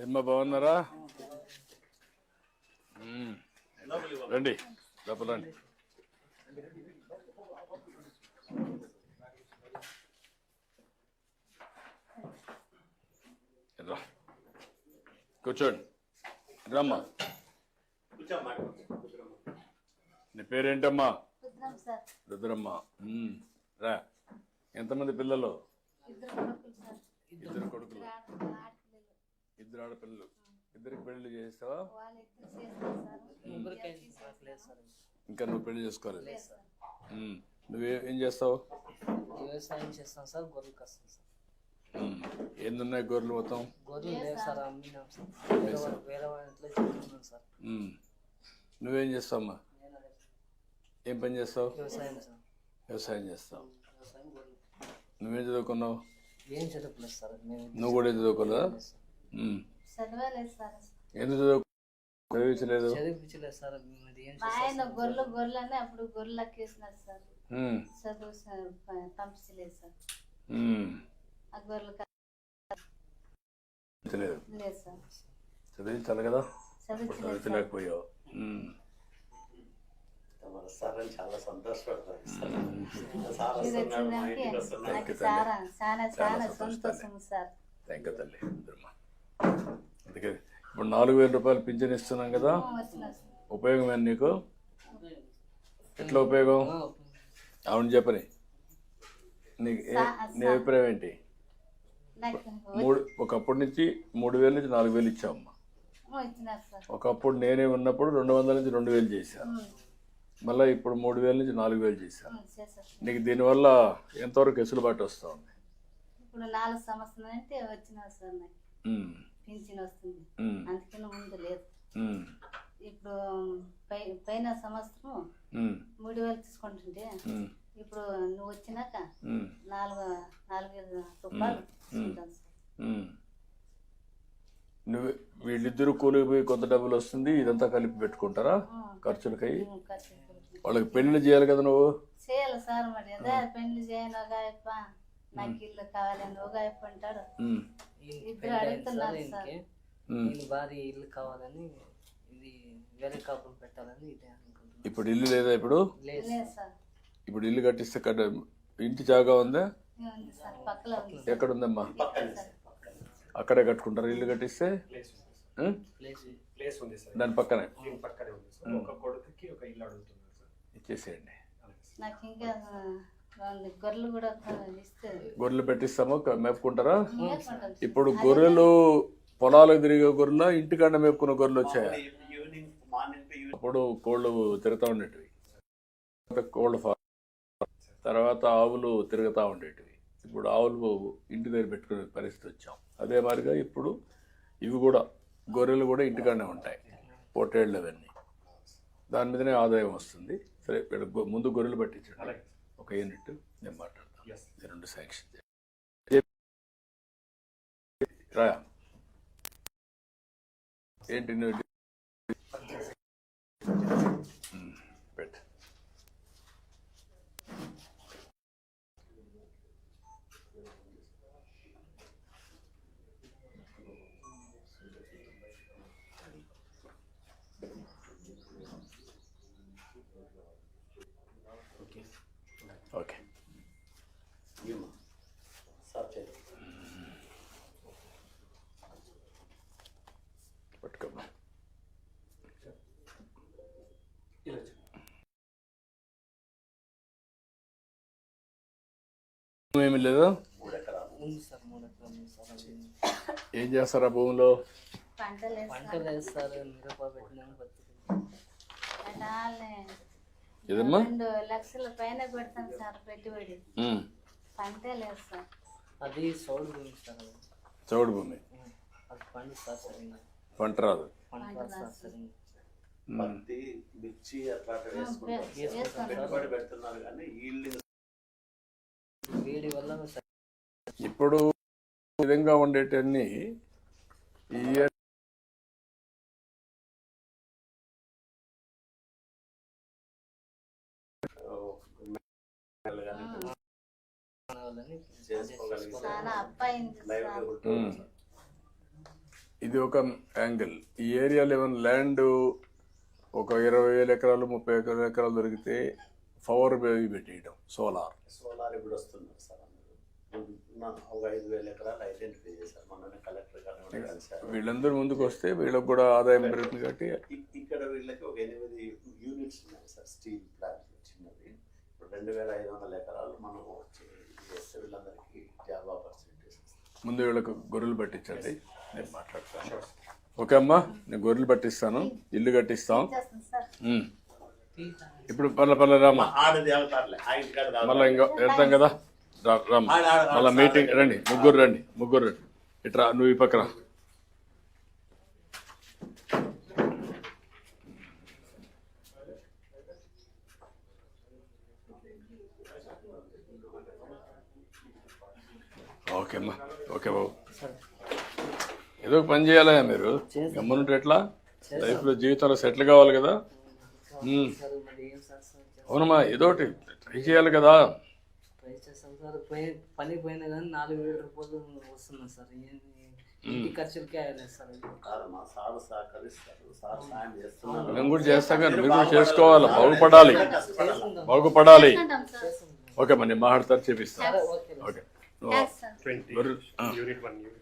ఏమ్మా బాగున్నారా. రండి లోపల రండి. రా. కూర్చోండి. రమ్మా. నీ పేరేంటమ్మా? రుద్రమ్మ. మ్మ్. రా. ఎంతమంది పిల్లలు? ఇద్దరు కొడుకులు ఇద్దరు ఆడపిల్లలు. ఇద్దరు ఆడపిల్లలు ఇద్దరికి పెళ్ళి చేస్తావా ఇంకా. నువ్వు పెళ్ళి చేసుకోలేదు. నువ్వే ఏం చేస్తావు? వ్యవసాయం చేస్తాం సార్ గొర్రెలు కస్తాం సార్. ఎన్నున్నాయి గొర్రెలు మొత్తం? గొర్రెలు లేవు సార్ అమ్మినాం వేరే వాళ్ళ-. నువ్వేం చేస్తావమ్మా? ఏం పని చేస్తావు? వ్యవసాయం సార్. వ్యవసాయం చేస్తావు. నువ్వేం చదువుకున్నావు? ఏం చదువుకోలేదు సార్ నువ్వు కూడా ఏం చదువుకోలేదా ఎందుకు చదువు? చదివించలేదు. చదివించలేదు సార్ ఆయన గొర్రెలు గొర్రెలు అని అప్పుడు గొర్రెలు అక్కేసినారు సార్. చదువు సార్. పంపించలేదు. ఆ గొర్రెలు లేదు సార్. చదివించాలి కదా. చదివించలేకపోయావు. చాలా సంతోషపడతాను సార్ థ్యాంక్ యూ తల్లి. అందుకే ఇప్పుడు నాలుగు వేల రూపాయలు పింఛన్ ఇస్తున్నాం కదా. వచ్చిన ఉపయోగం ఏంటి నీకు? ఎట్లా ఉపయోగం? అవును చెప్పని. నీకు నీ అభిప్రాయం ఏంటి? మూడు ఒకప్పటి నుంచి మూడు వేల నుంచి నాలుగు వేలు ఇచ్చామమ్మా ఒకప్పుడు నేనే ఉన్నప్పుడు రెండు వందల నుంచి రెండు వేలు చేశాను మళ్ళీ ఇప్పుడు మూడు వేల నుంచి నాలుగు వేలు చేశాను. నీకు దీనివల్ల ఎంతవరకు వెసులుబాటు వస్తూ ఉంది? ఇప్పుడు నాలుగు సంవత్సరాలు అంటే వచ్చినారు సార్ నాకు. పింఛన్ వస్తుంది అందుకని ముందు లేదు. ఇప్పుడు పై పైన సంవత్సరం మూడు వేలు తీసుకుంటుంటే ఇప్పుడు నువ్వు వచ్చినాక నాలుగు నాలుగు వేల రూపాయలు తీసుకుంటాను. నువ్వు వీళ్ళిద్దరూ కూలికి పోయి కొంత డబ్బులు వస్తుంది ఇదంతా కలిపి పెట్టుకుంటారా? ఖర్చులకై. వాళ్ళకి పెళ్ళి చేయాలి కదా నువ్వు? చేయాలి సార్ మరి. పెళ్ళి చేయను నాకు ఇల్లు కావాలని ఒక అంటాడు ఇద్దరు అడుగుతున్నారు సార్. నేను భారీ ఇల్లు కావాలని ఇది వేరే కాపురం పెట్టాలని ఇదే అనుకుంటున్నాను ఇప్పుడు ఇల్లు లేదా ఇప్పుడు? లేదు సార్. ఇప్పుడు ఇల్లు కట్టిస్తే కట్ట ఇంటి జాగా ఉందా? ఉంది సార్. పక్కన ఉంది ఎక్కడ ఉందమ్మా అక్కడే కట్టుకుంటారు ఇల్లు కట్టిస్తే? Place place. ఉంది సార్. దాని పక్కనే. దీని పక్కనే ఉంది సార్. ఒక కొడుకుకి ఒక ఇల్లు అడుగుతున్నారు సార్. ఇచ్చేసేయండి. నాకు ఇంకా గొర్రెలు కూడా ఇస్తే గొర్రెలు పెట్టిస్తాము మేపుకుంటారా. ఇప్పుడు గొర్రెలు పొలాలకు తిరిగే గొర్రెల ఇంటికాడ మేపుకున్న గొర్రెలు వచ్చాయి? అప్పుడు కోళ్ళు తిరుగుతూ ఉండేటివి. తర్వాత కోళ్ళ ఫారం తర్వాత ఆవులు తిరుగుతూ ఉండేటివి. ఇప్పుడు ఆవులు ఇంటి దగ్గర పెట్టుకునే పరిస్థితి వచ్చాం. అదే మాదిరిగా ఇప్పుడు ఇవి కూడా గొర్రెలు కూడా ఇంటికాడనే ఉంటాయి పొట్టేళ్ళు అవన్నీ. దాని మీదనే ఆదాయం వస్తుంది. సరే ఇక్కడ ముందు గొర్రెలు పట్టించండి. ఒక యూనిట్ నేను మాట్లాడతాను. రెండు శాంక్షన్. రా ఏంటి నువ్వు పెట్టు. ఓకే. పట్టుకోమ్మా. ఇలా. ఏమి లేదా. ఏం చేస్తారా భూమిలో? పంటలు వేస్తారు మిరప పెట్టినాము ఏదమ్మా? రెండు లక్షల పైన పెడతాను సార్ పెట్టుబడి. ఉమ్, పంటే లేదు సార్. అది సౌడు భూమి సార్ అది. చౌడు భూమి. అది పండు సార్ సరిగ్గా. పంట రాదు. పంట రాదు సార్ సరిగ్గా. ఉమ్, పత్తి మిర్చి అట్లా పెట్టుబడి పెడుతున్నారు కానీ ఈల్డింగ్ వేడి వల్ల సరి- ఇప్పుడు ఈ విధంగా ఉండేటన్ని ఈ ఇది ఒక యాంగిల్. ఈ ఏరియాలో ఏమైనా ల్యాండ్ ఒక ఇరవై వేల ఎకరాలు ముప్పై వేల ఎకరాలు దొరికితే పవర్ బేబీ పెట్టేయడం సోలార్. సోలార్ ఇప్పుడు వస్తున్నారు సార్ ఒక ఐదు వేల ఎకరాలు ఐడెంటిఫై చేశారు. మొన్ననే కలెక్టర్ గారు వీళ్ళందరూ ముందుకు వస్తే వీళ్ళకి కూడా ఆదాయం పెరుగుతుంది కాబట్టి ఇక్కడ వీళ్ళకి ఒక ఎనిమిది యూనిట్స్ ఉన్నాయి సార్. స్టీల్ ప్లాంట్ చిన్నది. ఇప్పుడు రెండు వేల ఐదు వందల ఎకరాలు మనం వీళ్ళందరికీ జాబ్ ఆపర్చునిటీస్ ముందు వీళ్ళకు గొర్రెలు పట్టించండి. నేను మాట్లాడతాను. ఓకే అమ్మా నేను గొర్రెలు పట్టిస్తాను. ఇల్లు కట్టిస్తాం. చేస్తాం సార్. ఉమ్. ఇప్పుడు పల్ల పల్ల రామా. మళ్ళీ ఇంకా వెళ్తాం కదా? రా రామ్మా. ఆడ- ఆడ- మళ్ళీ మీటింగ్ రండి ముగ్గురు రండి ముగ్గురు రండి. ఇట్రా నువ్వు ఈ పక్కన ఓకే అమ్మా. ఓకే బాబు. ఏదో ఒక పని చేయాలా మీరు? గమ్మునుంటే ఎట్లా? లైఫ్లో జీవితంలో సెటిల్ కావాలి కదా? అవునమ్మా ఏదో ఒకటి ట్రై చేయాలి కదా. ట్రై చేస్తాం సార్. పని పోయినా కానీ నాలుగు వేల రూపాయలు వస్తున్నాయి సార్. ఇంటి ఖర్చులకే అయ్యలేదు సార్ ఇది. కాదమ్మా సార్ సహకరిస్తారు. సార్ సాయం చేస్తున్నారు. మేము కూడా చేస్తాం కానీ మీరు కూడా చేసుకోవాలి. బాగుపడాలి. బాగుపడాలి. ఓకే మరి మాట్లాడతారు చేపిస్తాను సరే ఓకే. Unit one unit